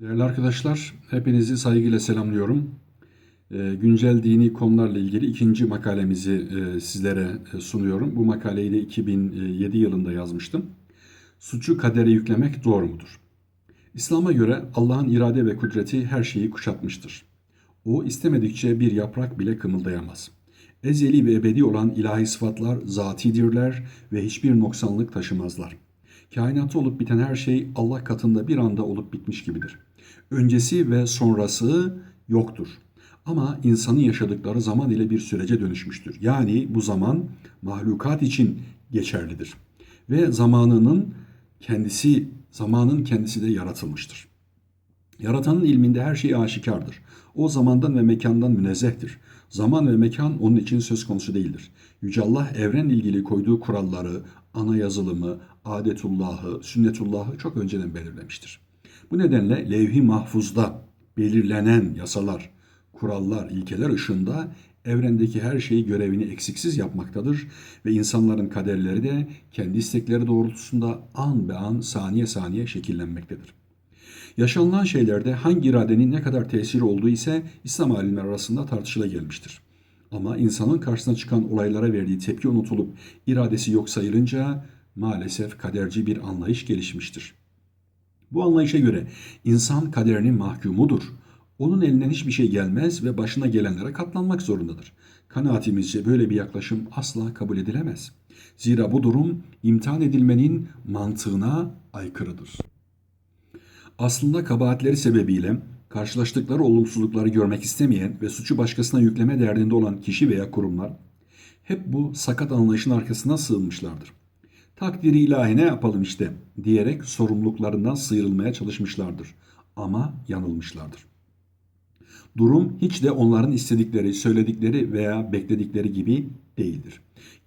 Değerli arkadaşlar, hepinizi saygıyla selamlıyorum. Ee, Güncel dini konularla ilgili ikinci makalemizi e, sizlere e, sunuyorum. Bu makaleyi de 2007 yılında yazmıştım. Suçu kadere yüklemek doğru mudur? İslam'a göre Allah'ın irade ve kudreti her şeyi kuşatmıştır. O istemedikçe bir yaprak bile kımıldayamaz. Ezeli ve ebedi olan ilahi sıfatlar zatidirler ve hiçbir noksanlık taşımazlar. Kainatta olup biten her şey Allah katında bir anda olup bitmiş gibidir. Öncesi ve sonrası yoktur. Ama insanın yaşadıkları zaman ile bir sürece dönüşmüştür. Yani bu zaman mahlukat için geçerlidir. Ve zamanının kendisi, zamanın kendisi de yaratılmıştır. Yaratanın ilminde her şey aşikardır. O zamandan ve mekandan münezzehtir. Zaman ve mekan onun için söz konusu değildir. Yüce Allah evrenle ilgili koyduğu kuralları, ana yazılımı, adetullahı, sünnetullahı çok önceden belirlemiştir. Bu nedenle levh-i mahfuzda belirlenen yasalar, kurallar, ilkeler ışığında evrendeki her şeyi görevini eksiksiz yapmaktadır ve insanların kaderleri de kendi istekleri doğrultusunda an be an, saniye saniye şekillenmektedir. Yaşanılan şeylerde hangi iradenin ne kadar tesiri olduğu ise İslam alimleri arasında tartışıla gelmiştir. Ama insanın karşısına çıkan olaylara verdiği tepki unutulup iradesi yok sayılınca maalesef kaderci bir anlayış gelişmiştir. Bu anlayışa göre insan kaderinin mahkumudur. Onun elinden hiçbir şey gelmez ve başına gelenlere katlanmak zorundadır. Kanaatimizce böyle bir yaklaşım asla kabul edilemez. Zira bu durum imtihan edilmenin mantığına aykırıdır. Aslında kabahatleri sebebiyle karşılaştıkları olumsuzlukları görmek istemeyen ve suçu başkasına yükleme derdinde olan kişi veya kurumlar hep bu sakat anlayışın arkasına sığınmışlardır. Takdiri ilahi ne yapalım işte diyerek sorumluluklarından sıyrılmaya çalışmışlardır. Ama yanılmışlardır. Durum hiç de onların istedikleri, söyledikleri veya bekledikleri gibi değildir.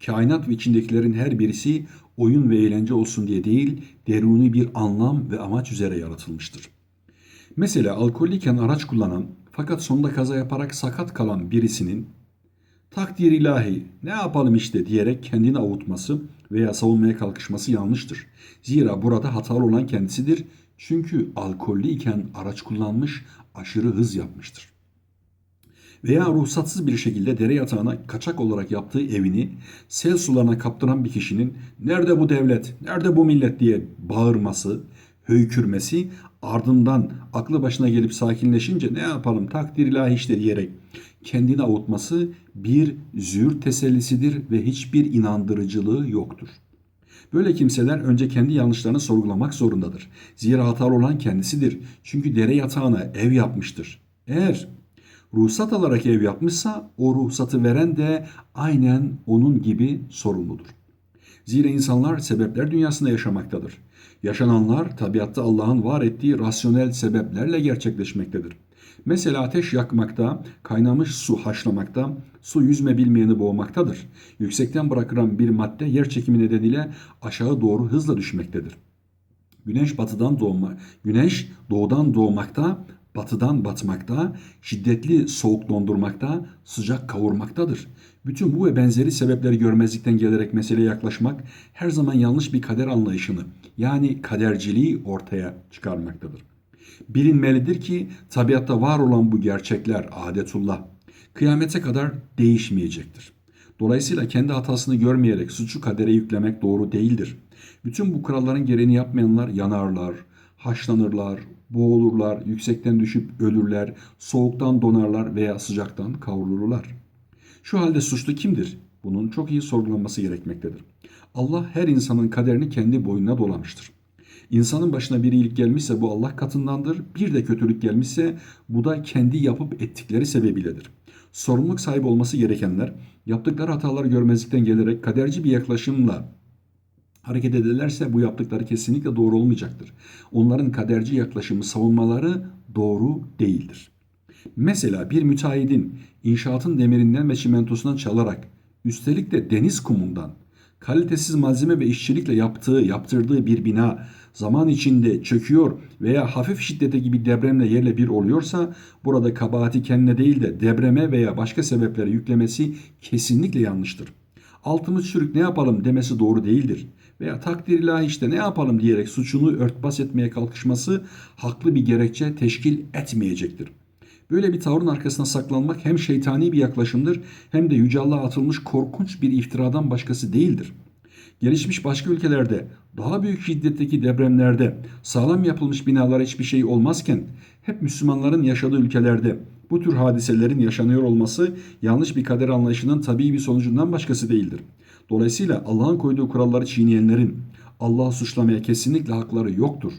Kainat ve içindekilerin her birisi oyun ve eğlence olsun diye değil, deruni bir anlam ve amaç üzere yaratılmıştır. Mesela alkollüyken araç kullanan fakat sonunda kaza yaparak sakat kalan birisinin takdir ilahi ne yapalım işte diyerek kendini avutması veya savunmaya kalkışması yanlıştır. Zira burada hatalı olan kendisidir. Çünkü alkollü iken araç kullanmış, aşırı hız yapmıştır. Veya ruhsatsız bir şekilde dere yatağına kaçak olarak yaptığı evini sel sularına kaptıran bir kişinin nerede bu devlet, nerede bu millet diye bağırması, höykürmesi ardından aklı başına gelip sakinleşince ne yapalım takdir ilahi işte diyerek kendini avutması bir zür tesellisidir ve hiçbir inandırıcılığı yoktur. Böyle kimseler önce kendi yanlışlarını sorgulamak zorundadır. Zira hatalı olan kendisidir. Çünkü dere yatağına ev yapmıştır. Eğer ruhsat alarak ev yapmışsa o ruhsatı veren de aynen onun gibi sorumludur. Zira insanlar sebepler dünyasında yaşamaktadır. Yaşananlar tabiatta Allah'ın var ettiği rasyonel sebeplerle gerçekleşmektedir. Mesela ateş yakmakta, kaynamış su haşlamakta, su yüzme bilmeyeni boğmaktadır. Yüksekten bırakılan bir madde yer çekimi nedeniyle aşağı doğru hızla düşmektedir. Güneş batıdan doğma, güneş doğudan doğmakta, batıdan batmakta, şiddetli soğuk dondurmakta, sıcak kavurmaktadır. Bütün bu ve benzeri sebepleri görmezlikten gelerek meseleye yaklaşmak her zaman yanlış bir kader anlayışını yani kaderciliği ortaya çıkarmaktadır. Bilinmelidir ki tabiatta var olan bu gerçekler adetullah kıyamete kadar değişmeyecektir. Dolayısıyla kendi hatasını görmeyerek suçu kadere yüklemek doğru değildir. Bütün bu kuralların gereğini yapmayanlar yanarlar, haşlanırlar, boğulurlar, yüksekten düşüp ölürler, soğuktan donarlar veya sıcaktan kavrulurlar. Şu halde suçlu kimdir? Bunun çok iyi sorgulanması gerekmektedir. Allah her insanın kaderini kendi boynuna dolamıştır. İnsanın başına bir iyilik gelmişse bu Allah katındandır. Bir de kötülük gelmişse bu da kendi yapıp ettikleri sebebiyledir. Sorumluluk sahibi olması gerekenler yaptıkları hataları görmezlikten gelerek kaderci bir yaklaşımla hareket ederlerse bu yaptıkları kesinlikle doğru olmayacaktır. Onların kaderci yaklaşımı savunmaları doğru değildir. Mesela bir müteahhidin inşaatın demirinden ve çimentosundan çalarak üstelik de deniz kumundan kalitesiz malzeme ve işçilikle yaptığı, yaptırdığı bir bina zaman içinde çöküyor veya hafif şiddete gibi depremle yerle bir oluyorsa burada kabahati kendine değil de depreme veya başka sebeplere yüklemesi kesinlikle yanlıştır. Altımız çürük ne yapalım demesi doğru değildir. veya takdir ilahi işte ne yapalım diyerek suçunu örtbas etmeye kalkışması haklı bir gerekçe teşkil etmeyecektir. Böyle bir tavrın arkasına saklanmak hem şeytani bir yaklaşımdır hem de Yüce Allah'a atılmış korkunç bir iftiradan başkası değildir. Gelişmiş başka ülkelerde daha büyük şiddetteki depremlerde sağlam yapılmış binalara hiçbir şey olmazken hep Müslümanların yaşadığı ülkelerde bu tür hadiselerin yaşanıyor olması yanlış bir kader anlayışının tabii bir sonucundan başkası değildir. Dolayısıyla Allah'ın koyduğu kuralları çiğneyenlerin Allah'ı suçlamaya kesinlikle hakları yoktur.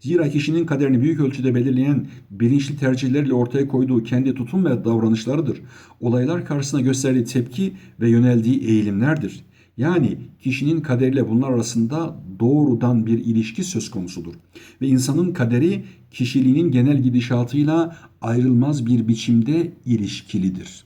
Zira kişinin kaderini büyük ölçüde belirleyen bilinçli tercihlerle ortaya koyduğu kendi tutum ve davranışlarıdır. Olaylar karşısına gösterdiği tepki ve yöneldiği eğilimlerdir. Yani kişinin kaderiyle bunlar arasında doğrudan bir ilişki söz konusudur. Ve insanın kaderi kişiliğinin genel gidişatıyla ayrılmaz bir biçimde ilişkilidir.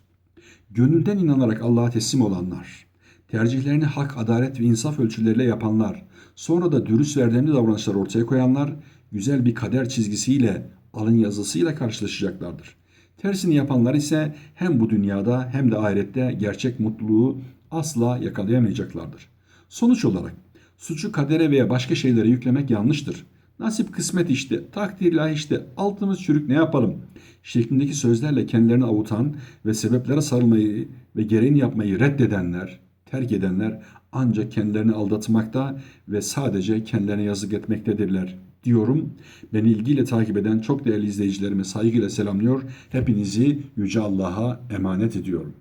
Gönülden inanarak Allah'a teslim olanlar, tercihlerini hak, adalet ve insaf ölçüleriyle yapanlar, sonra da dürüst ve davranışlar ortaya koyanlar, güzel bir kader çizgisiyle, alın yazısıyla karşılaşacaklardır. Tersini yapanlar ise hem bu dünyada hem de ahirette gerçek mutluluğu asla yakalayamayacaklardır. Sonuç olarak suçu kadere veya başka şeylere yüklemek yanlıştır. Nasip kısmet işte, takdir ilahi işte, altımız çürük ne yapalım? Şeklindeki sözlerle kendilerini avutan ve sebeplere sarılmayı ve gereğini yapmayı reddedenler, terk edenler ancak kendilerini aldatmakta ve sadece kendilerine yazık etmektedirler diyorum. Beni ilgiyle takip eden çok değerli izleyicilerime saygıyla selamlıyor. Hepinizi Yüce Allah'a emanet ediyorum.